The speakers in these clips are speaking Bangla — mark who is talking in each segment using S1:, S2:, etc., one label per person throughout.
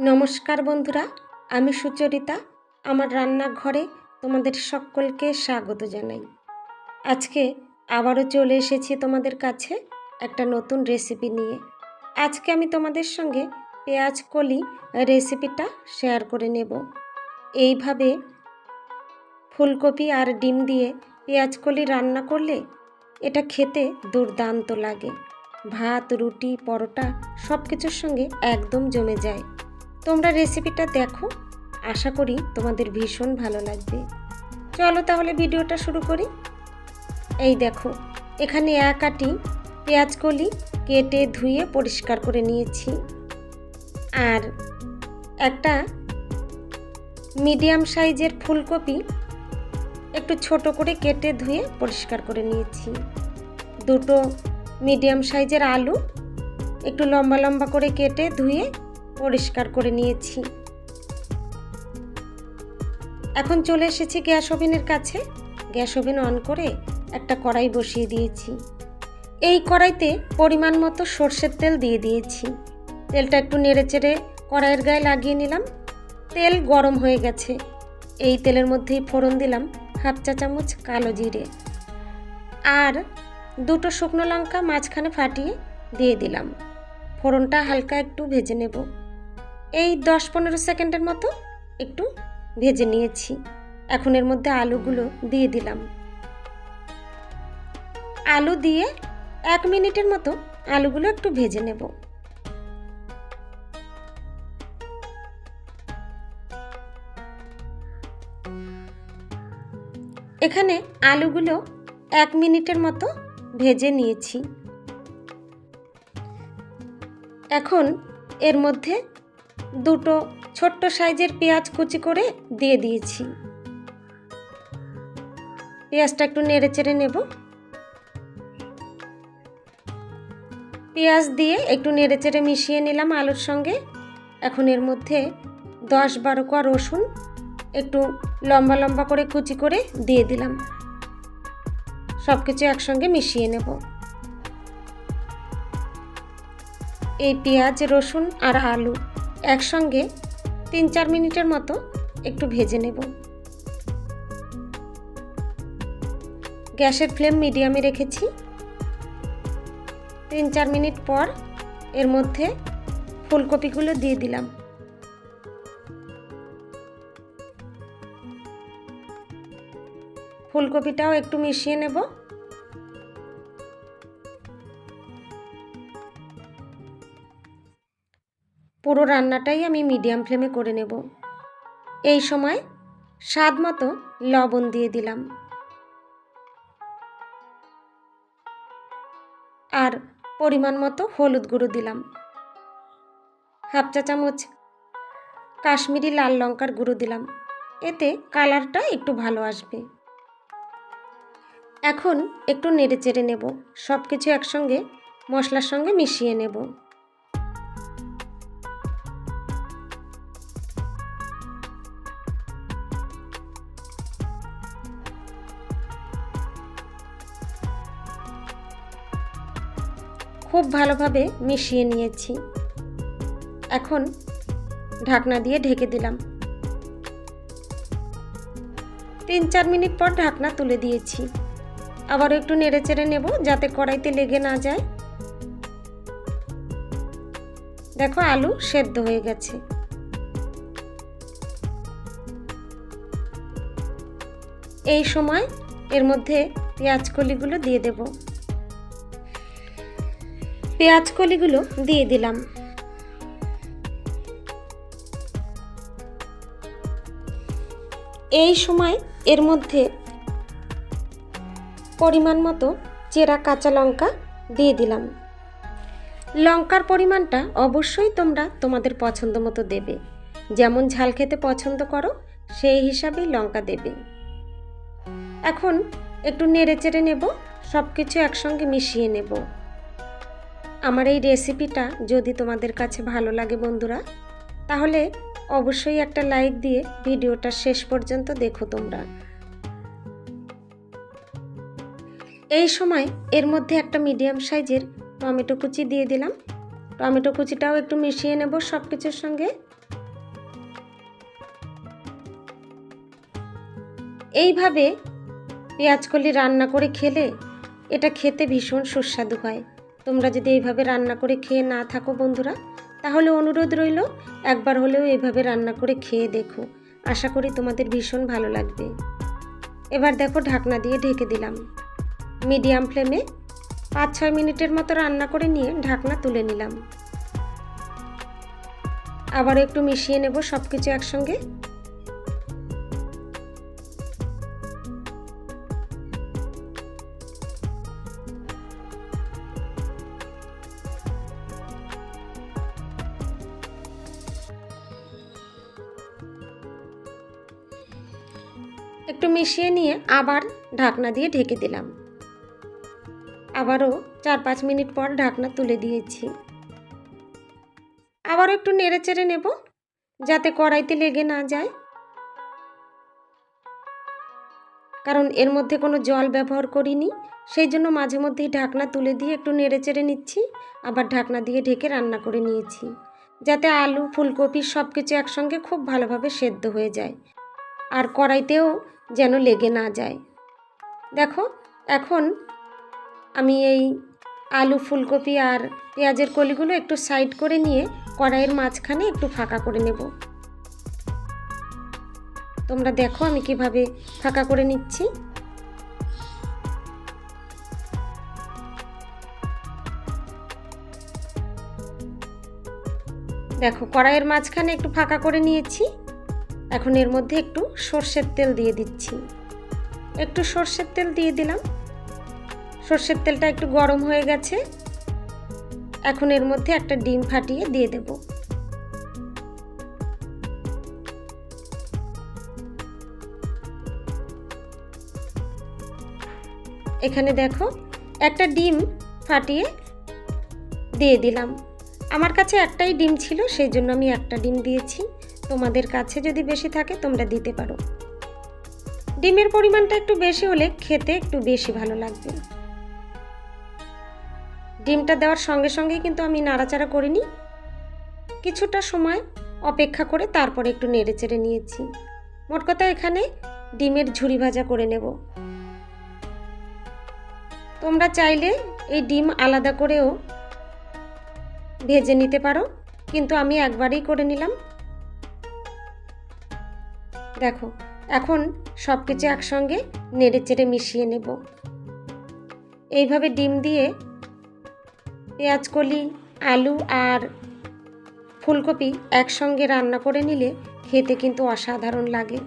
S1: নমস্কার বন্ধুরা, আমি সুচরিতা। আমার রান্নাঘরে তোমাদের সকলকে স্বাগত জানাই। আজকে আবারও চলে এসেছি তোমাদের কাছে একটা নতুন রেসিপি নিয়ে। আজকে আমি তোমাদের সঙ্গে পেঁয়াজ কলি রেসিপিটা শেয়ার করে নেব। এইভাবে ফুলকপি আর ডিম দিয়ে পেঁয়াজ কলি রান্না করলে এটা খেতে দুর্দান্ত লাগে। ভাত, রুটি, পরোটা সব কিছুর সঙ্গে একদম জমে যায়। তোমরা রেসিপিটা দেখো। আশা করি তোমাদের ভীষণ ভালো লাগবে। চলো তাহলে ভিডিওটা শুরু করি। এই দেখো, এখানে এক আটি পেঁয়াজ কলি কেটে ধুয়ে পরিষ্কার করে নিয়েছি। আর একটা মিডিয়াম সাইজের ফুলকপি একটু ছোট করে কেটে ধুয়ে পরিষ্কার করে নিয়েছি। দুটো মিডিয়াম সাইজের আলু একটু লম্বা লম্বা করে কেটে ধুয়ে পরিষ্কার করে নিয়েছি। এখন চলে এসেছি গ্যাস ওভেনের কাছে। গ্যাস ওভেন অন করে একটা কড়াই বসিয়ে দিয়েছি। এই কড়াইতে পরিমাণ মতো সর্ষের তেল দিয়ে দিয়েছি। তেলটা একটু নেড়ে চেড়ে কড়াইয়ের গায়ে লাগিয়ে নিলাম। তেল গরম হয়ে গেছে। এই তেলের মধ্যেই ফোড়ন দিলাম হাফ চা চামচ কালো জিরে। আর দুটো শুকনো লঙ্কা মাঝখানে ফাটিয়ে দিয়ে দিলাম। ফোড়নটা হালকা একটু ভেজে নেব। এই দশ পনেরো সেকেন্ডের মতো একটু ভেজে নিয়েছি। এখন এর মধ্যে আলুগুলো দিয়ে দিলাম। আলু দিয়ে এক মিনিটের মতো আলুগুলো একটু ভেজে নেব। এখানে আলুগুলো এক মিনিটের মতো ভেজে নিয়েছি। এখন এর মধ্যে দুটো ছোট্ট সাইজের পেঁয়াজ কুচি করে দিয়ে দিয়েছি। পেঁয়াজটা একটু নেড়ে চেড়ে নেব। পেঁয়াজ দিয়ে একটু নেড়ে চেড়ে মিশিয়ে নিলাম আলুর সঙ্গে। এখন এর মধ্যে দশ বারো কোয়া রসুন একটু লম্বা লম্বা করে কুচি করে দিয়ে দিলাম। সব কিছু একসঙ্গে মিশিয়ে নেব। এই পেঁয়াজ রসুন আর আলু একসঙ্গে তিন চার মিনিটের মতো একটু ভেজে নেব। গ্যাসের ফ্লেম মিডিয়ামে রেখেছি। তিন চার মিনিট পর এর মধ্যে ফুলকপিগুলো দিয়ে দিলাম। ফুলকপিটাও একটু মিশিয়ে নেব। পুরো রান্নাটাই আমি মিডিয়াম ফ্লেমে করে নেব। এই সময় স্বাদ মতো লবণ দিয়ে দিলাম। আর পরিমাণ মতো হলুদ গুঁড়ো দিলাম। হাফ চা চামচ কাশ্মীরি লাল লঙ্কার গুঁড়ো দিলাম। এতে কালারটা একটু ভালো আসবে। এখন একটু নেড়ে চেড়ে নেব। সব কিছু একসঙ্গে মশলার সঙ্গে মিশিয়ে নেব। খুব ভালোভাবে মিশিয়ে নিয়েছি। এখন ঢাকনা দিয়ে ঢেকে দিলাম। তিন চার মিনিট পর ঢাকনা তুলে দিয়েছি। আবার একটু নেড়ে চেড়ে নেব যাতে কড়াইতে লেগে না যায়। দেখো আলু সেদ্ধ হয়ে গেছে। এই সময় এর মধ্যে পেঁয়াজ কলিগুলো দিয়ে দেব। পেঁয়াজ কলিগুলো দিয়ে দিলাম। এই সময় এর মধ্যে পরিমাণ মতো চেরা কাঁচা লঙ্কা দিয়ে দিলাম। লঙ্কার পরিমাণটা অবশ্যই তোমরা তোমাদের পছন্দ মতো দেবে। যেমন ঝাল খেতে পছন্দ করো, সেই হিসাবেই লঙ্কা দেবে। এখন একটু নেড়ে চেড়ে নেব সব কিছু একসঙ্গে মিশিয়ে নেব। আমার এই রেসিপিটা যদি তোমাদের কাছে ভালো লাগে বন্ধুরা, তাহলে অবশ্যই একটা লাইক দিয়ে ভিডিওটা শেষ পর্যন্ত দেখো তোমরা। এই সময় এর মধ্যে একটা মিডিয়াম সাইজের টমেটো কুচি দিয়ে দিলাম। টমেটো কুচিটাও একটু মিশিয়ে নেব সব কিছুর সঙ্গে। এইভাবে পেঁয়াজকলি রান্না করে খেলে এটা খেতে ভীষণ সুস্বাদু হয়। তোমরা যদি এইভাবে রান্না করে খেয়ে না থাকো বন্ধুরা, তাহলে অনুরোধ রইল, একবার হলেও এইভাবে রান্না করে খেয়ে দেখো। আশা করি তোমাদের ভীষণ ভালো লাগবে। এবার দেখো ঢাকনা দিয়ে ঢেকে দিলাম। মিডিয়াম ফ্লেমে পাঁচ ছয় মিনিটের মতো রান্না করে নিয়ে ঢাকনা তুলে নিলাম। আবার একটু মিশিয়ে নেব সব কিছু একসঙ্গে। একটু মিশিয়ে নিয়ে আবার ঢাকনা দিয়ে ঢেকে দিলাম। আবারও চার পাঁচ মিনিট পর ঢাকনা তুলে দিয়েছি। আবারও একটু নেড়ে চেড়ে নেব, যাতে কড়াইতে লেগে না যায়। কারণ এর মধ্যে কোনো জল ব্যবহার করিনি, সেই জন্য মাঝে মধ্যেই ঢাকনা তুলে দিয়ে একটু নেড়ে চেড়ে নিচ্ছি, আবার ঢাকনা দিয়ে ঢেকে রান্না করে নিয়েছি, যাতে আলু, ফুলকপি সব কিছু একসঙ্গে খুব ভালোভাবে সেদ্ধ হয়ে যায়। আর কড়াইতেও যেন লেগে না যায়। দেখো, এখন আমি এই আলু ফুলকপি আর পেঁয়াজের কলিগুলো একটু সাইড করে নিয়ে কড়াইয়ের মাঝখানে একটু ফাঁকা করে নেব। তোমরা দেখো আমি কীভাবে ফাঁকা করে নিচ্ছি। দেখো, কড়াইয়ের মাঝখানে একটু ফাঁকা করে নিয়েছি। এখন এর মধ্যে একটু সর্ষের তেল দিয়ে দিচ্ছি। একটু সর্ষের তেল দিয়ে দিলাম। সর্ষের তেলটা একটু গরম হয়ে গেছে। এখন এর মধ্যে একটা ডিম ফাটিয়ে দিয়ে দেব। এখানে দেখো, একটা ডিম ফাটিয়ে দিয়ে দিলাম। আমার কাছে একটাই ডিম ছিল, সেই জন্য আমি একটা ডিম দিয়েছি। তোমাদের কাছে যদি বেশি থাকে, তোমরা দিতে পারো। ডিমের পরিমাণটা একটু বেশি হলে খেতে একটু বেশি ভালো লাগবে। ডিমটা দেওয়ার সঙ্গে সঙ্গেই কিন্তু আমি নাড়াচাড়া করিনি কিছুটা সময় অপেক্ষা করে তারপরে একটু নেড়ে চেড়ে নিয়েছি। মোট কথা এখানে ডিমের ঝুড়ি ভাজা করে নেব। তোমরা চাইলে এই ডিম আলাদা করেও ভেজে নিতে পারো, কিন্তু আমি একবারেই করে নিলাম। দেখো, এখন সব কিছু একসঙ্গে নেড়ে চেড়ে মিশিয়ে নেব। এইভাবে ডিম দিয়ে পেঁয়াজ, কলি, আলু আর ফুলকপি একসঙ্গে রান্না করে নিলে খেতে কিন্তু অসাধারণ লাগে।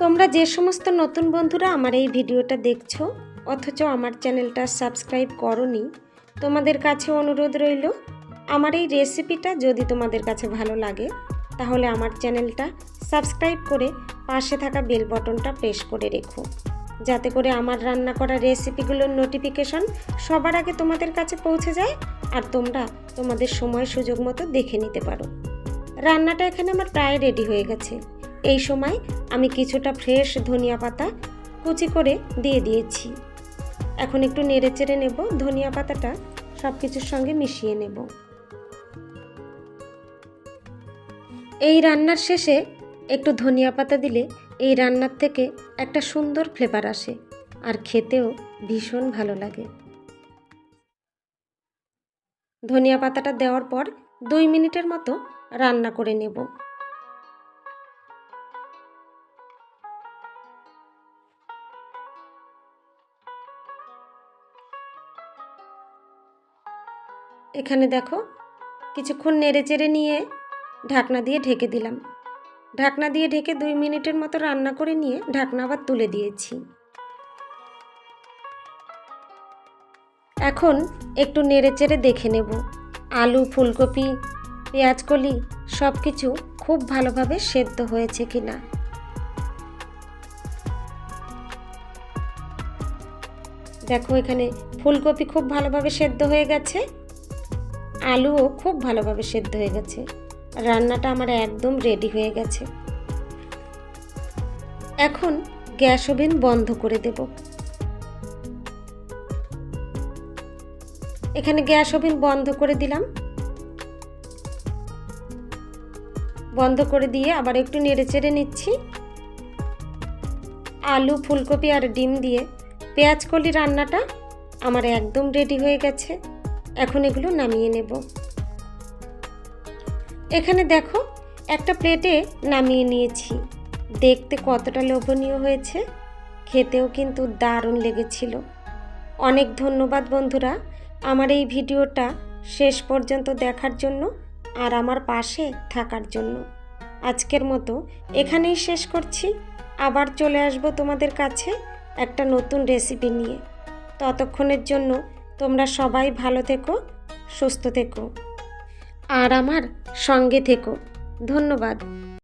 S1: তোমরা যে সমস্ত নতুন বন্ধুরা আমার এই ভিডিওটা দেখছ, অথচ আমার চ্যানেলটা সাবস্ক্রাইব করনি, তোমাদের কাছে অনুরোধ রইল আমার এই রেসিপিটা যদি তোমাদের কাছে ভালো লাগে, তাহলে আমার চ্যানেলটা সাবস্ক্রাইব করে পাশে থাকা বেল বটনটা প্রেস করে রেখো। যাতে করে আমার রান্না করা রেসিপিগুলোর নোটিফিকেশন সবার আগে তোমাদের কাছে পৌঁছে যায় আর তোমরা তোমাদের সময় সুযোগ মতো দেখে নিতে পারো। রান্নাটা এখানে আমার প্রায় রেডি হয়ে গেছে। এই সময় আমি কিছুটা ফ্রেশ ধনিয়া পাতা কুচি করে দিয়ে দিয়েছি। এখন একটু নেড়ে চেড়ে নেব, ধনিয়া পাতাটা সব কিছুর সঙ্গে মিশিয়ে নেব। এই রান্নার শেষে একটু ধনিয়া পাতা দিলে এই রান্নার থেকে একটা সুন্দর ফ্লেভার আসে আর খেতেও ভীষণ ভালো লাগে। ধনিয়া পাতাটা দেওয়ার পর দুই মিনিটের মতো রান্না করে নেব। এখানে দেখো কিছুক্ষণ নেড়ে চেড়ে নিয়ে ঢাকনা দিয়ে ঢেকে দিলাম। ঢাকনা দিয়ে ঢেকে দুই মিনিটের মতো রান্না করে নিয়ে ঢাকনা আবার তুলে দিয়েছি। এখন একটু নেড়ে চেড়ে দেখে নেব। আলু, ফুলকপি, পেঁয়াজকলি সব কিছু খুব ভালোভাবে সেদ্ধ হয়েছে কি না দেখো এখানে ফুলকপি খুব ভালোভাবে সেদ্ধ হয়ে গেছে। আলুও খুব ভালোভাবে সেদ্ধ হয়ে গেছে। রান্নাটা আমার একদম রেডি হয়ে গেছে। এখন গ্যাস ওভেন বন্ধ করে দেব। এখানে গ্যাস ওভেন বন্ধ করে দিলাম। বন্ধ করে দিয়ে আবার একটু নেড়ে চেড়ে নিচ্ছি। আলু, ফুলকপি আর ডিম দিয়ে পেঁয়াজ কলি রান্নাটা আমার একদম রেডি হয়ে গেছে। এখন এগুলো নামিয়ে নেব। এখানে দেখো, একটা প্লেটে নামিয়ে নিয়েছি। দেখতে কতটা লোভনীয় হয়েছে, খেতেও কিন্তু দারুণ লেগেছিল। অনেক ধন্যবাদ বন্ধুরা, আমার এই ভিডিওটা শেষ পর্যন্ত দেখার জন্য আর আমার পাশে থাকার জন্য। আজকের মতো এখানেই শেষ করছি। আবার চলে আসব তোমাদের কাছে একটা নতুন রেসিপি নিয়ে। ততক্ষণের জন্য তোমরা সবাই ভালো থেকো, সুস্থ থেকো। আর আমার সঙ্গে থেকো। ধন্যবাদ।